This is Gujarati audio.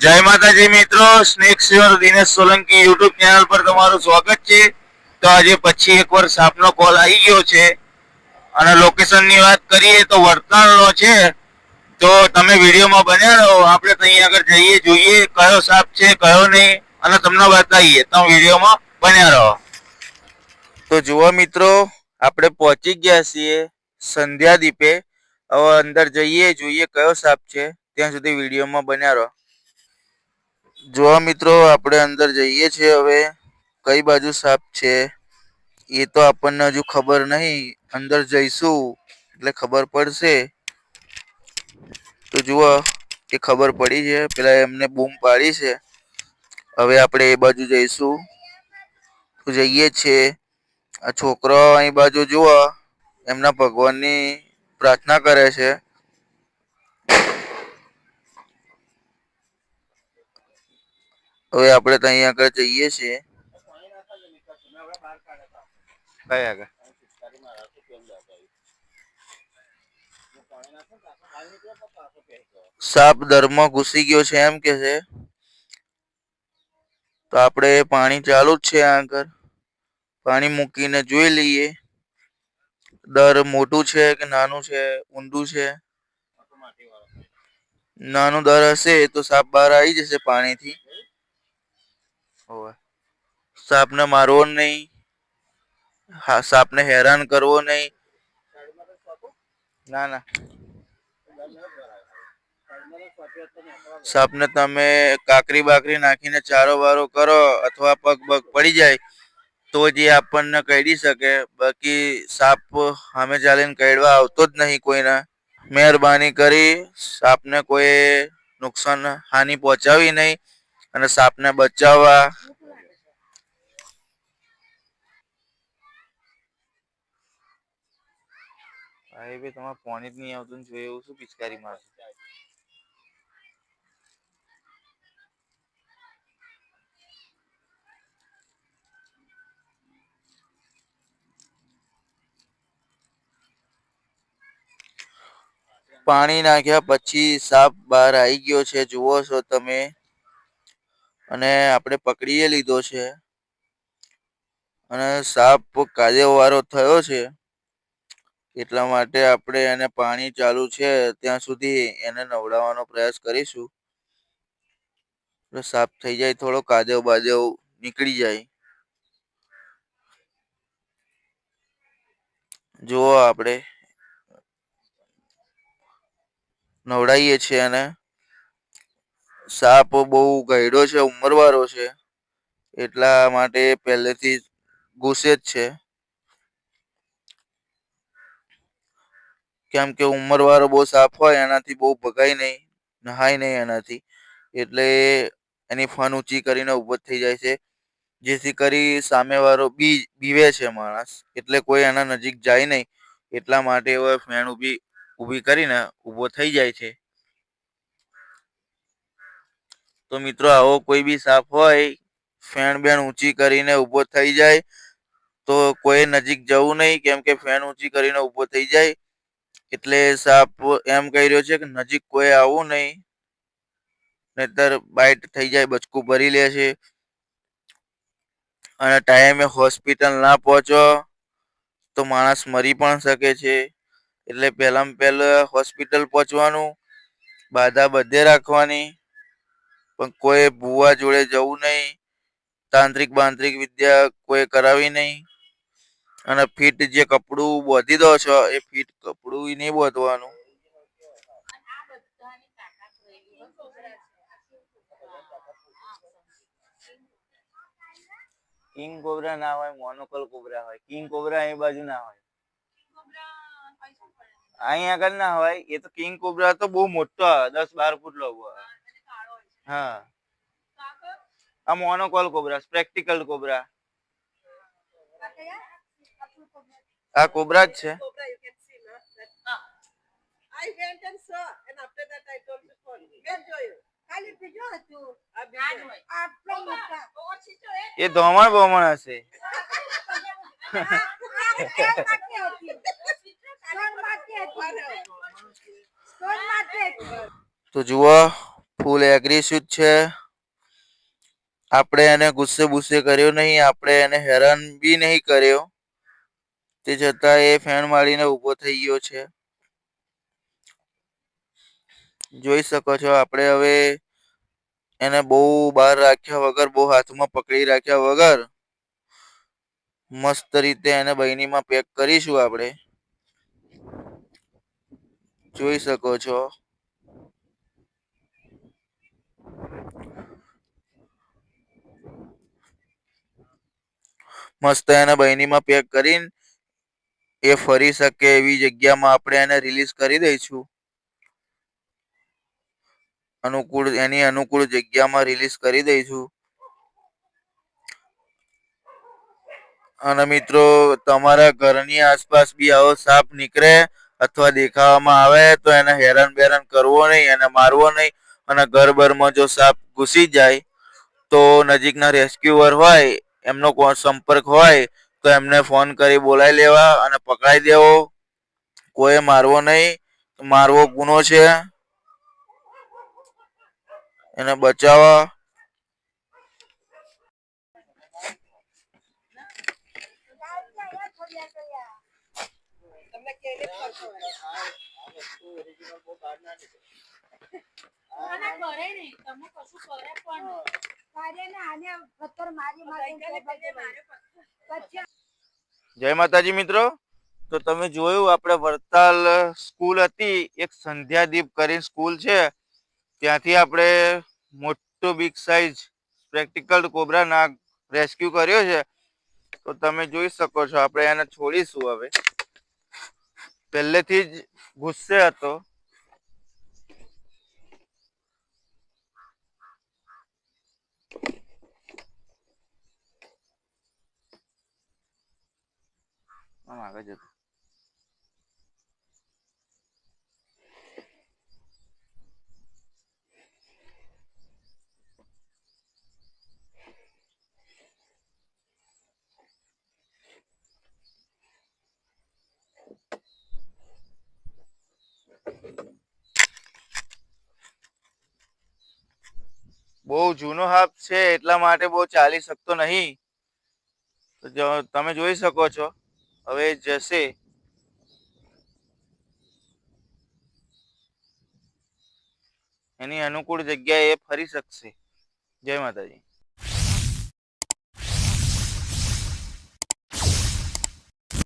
જય માતાજી મિત્રો, snake sure Dinesh Solanki YouTube channel પર તમારું સ્વાગત છે. તો આજે પછી એકવાર સાપનો કોલ આવી ગયો છે. અને લોકેશનની વાત કરીએ તો વડતાલનો છે. તો તમે વિડીયોમાં બન્યા રહો. આપણે ત્યાં આગળ જઈએ જોઈએ કયો સાપ છે, કયો નહીં. અને તમને બતાવીએ. તમે વિડીયોમાં બન્યા રહો. તો જુઓ મિત્રો, આપણે પહોંચી ગયા છીએ સંધ્યાદીપે. હવે અંદર જઈએ, જોઈએ કયો સાપ છે. ત્યાં સુધી વિડીયોમાં બન્યા રહો. જોવા મિત્રો, આપણે અંદર જઈએ છીએ હવે. કઈ બાજુ સાપ છે? એ તો આપણને હજુ ખબર નહીં. અંદર જઈશું, એટલે ખબર પડશે. તો જુઓ, એ ખબર પડી છે. પેલા એમને બૂમ પાડી છે. હવે આપણે એ બાજુ જઈશું. તો જઈએ છીએ. આ છોકરો અહીં બાજુ જુઓ. એમના ભગવાનની પ્રાર્થના કરે છે. હવે આપણે ત્યાં આગળ જઈએ છીએ. કઈ આગળ? સાપ દરમાં ઘૂસી ગયો છે એમ કે છે. તો આપણે પાણી ચાલુ જ છે આગળ. પાણી મૂકીને જોઈ લઈએ. દર મોટું છે કે નાનું છે ઊંડું છે? નાનું દર હશે તો સાપ બહાર આવી જશે પાણીથી. સાપને મારવો નહીં. સાપને હેરાન કરવો નહીં. ના ના. સાપને તમે કાકરી બાકરી નાખીને ચારો વારો કરો અથવા પગ પગ પડી જાય તો જે આપણને કરડી શકે. બાકી સાપ સામે ચાલીને કહેડવા આવતો જ નહીં કોઈને. મહેરબાની કરી સાપને કોઈ નુકસાન, હાનિ પહોંચાવી નહીં. અને સાપને બચાવવા. ભાઈ ભાઈ તમારે પાણી જ નહીં આવતું ને જોઈએ એવું શું પિચકારી મારશે? પાણી નાખ્યા પછી સાપ બહાર આવી ગયો છે. જુઓ છો તમે. અને આપણે પકડીએ લીધો છે. અને સાપ કાદેવ થયો છે. એટલા માટે આપણે એને પાણી ચાલુ છે. ત્યાં સુધી એને નવડાવવાનો પ્રયાસ કરીશું. સાફ થઈ જાય થોડો કાદેવ બાદેવ નીકળી જાય. જુઓ આપણે. નવડાવીએ છીએ એને. સાપ બહુ ગયડો છે, ઉંમરવાળો છે, એટલા માટે પહેલેથી ગુસ્સે જ છે. કેમ કે ઉંમરવાળો બહુ સાફ હોય, એનાથી બહુ ભગાય નહીં, નહાય નહીં એનાથી, એટલે એની ફન ઊંચી કરીને ઊભો થઈ જાય છે. જેથી કરી સામેવાળો બી, બીવે છે માણસ, એટલે કોઈ એના નજીક જાય નહીં, એટલા માટે હવે ફેન ઊભી ઊભી કરીને ઊભો થઈ જાય છે. તો મિત્રો આવો કોઈ બી સાપ હોય ફેણ બેણ ઊંચી કરીને ઊભો થઈ જાય, તો કોઈ નજીક જવું નહીં, કેમ કે ફેન ઊંચી કરીને ઊભો થઈ જાય. એટલે સાપ એમ કહી રહ્યો છે કે નજીક કોઈ આવવું નહીં, નહીતર બાઇટ થઈ જાય, બચકું ભરી લે છે. અને ટાઈમે હોસ્પિટલ ના પહોંચો, તો માણસ મરી પણ શકે છે. એટલે પહેલામાં પહેલા હોસ્પિટલ પહોંચવાનું, બાધા બધે રાખવાની પણ કોઈ ભુવા જોડે જવું નહીં. તાંત્રિક બાંત્રિક વિદ્યા કોઈ કરાવી નહીં. અને ફીટ જે કપડું બોધી દો છો, એ ફીટ કપડું નહીં બોધવાનું. કિંગ કોબરા ના હોય, મોનોકલ કોબરા હોય. કિંગ કોબરા એ બાજુ ના હોય. અહીંયા આગળ ના હોય, એ તો કિંગ કોબરા તો બહુ મોટો, દસ બાર ફૂટ લો આવે હા આ મોનોકોલ કોબરા સ્પેક્ટિકલ કોબરા આ કોબરા જ છે I went and saw, and after that I told. Where do you? એ ધોમણ બોમણ હશે તો જુઓ ફૂલ એગ્રેસિવ છે. આપણે એને ગુસ્સે ગુસ્સે કર્યો નહીં, આપણે એને હેરાન બી નહીં કર્યો. તે છતાં એ ફેન મારીને ઊભો થઈ ગયો છે. જોઈ શકો છો, આપણે હવે એને બહુ બહાર રાખ્યા વગર, બહુ હાથમાં પકડી રાખ્યા વગર મસ્ત રીતે એને બહેનીમાં પેક કરીશું આપણે. જોઈ શકો છો. મસ્ત એને બહેનીમાં પેક કરીને એ ફરી શકે એવી જગ્યામાં આપણે એને રિલીઝ કરી દઈશું. અનુકૂળ, એની અનુકૂળ જગ્યામાં રિલીઝ કરી દઈશું. અને મિત્રો, તમારા ઘરની આસપાસ બી આવો સાપ નીકળે અથવા દેખાવામાં આવે તો એને હેરાન બેરાન કરવો નહીં, એને મારવો નહીં. અને ઘર બરમાં જો સાપ ઘૂસી જાય તો નજીકના રેસ્ક્યુઅર હોય એમનો સંપર્ક હોય, તો એમને ફોન કરી બોલાવી લેવા અને પકડાઈ દેવો. કોઈ મારવો નહીં મારવો ગુનો છે. એને બચાવવા તમને કશું કરે પણ જય માતાજી મિત્રો. તો તમે જોયું આપણે વડતાલ સ્કૂલ હતી. એક સંધ્યાદીપ કરીને સ્કૂલ છે. ત્યાંથી આપણે મોટો બિગ સાઈઝ પ્રેક્ટિકલ કોબરા નાગ રેસ્ક્યુ કર્યો છે. તો તમે જોઈ શકો છો. આપણે એને છોડીશું હવે. પહેલેથી જ ગુસ્સે હતો. આમ આગળ જતો બહુ જૂનો હાફ છે, એટલા માટે બહુ ચાલી શકતો નહીં. તમે જોઈ શકો છો. હવે જશે. એની અનુકૂળ જગ્યાએ એ ફરી શકશે. જય માતાજી.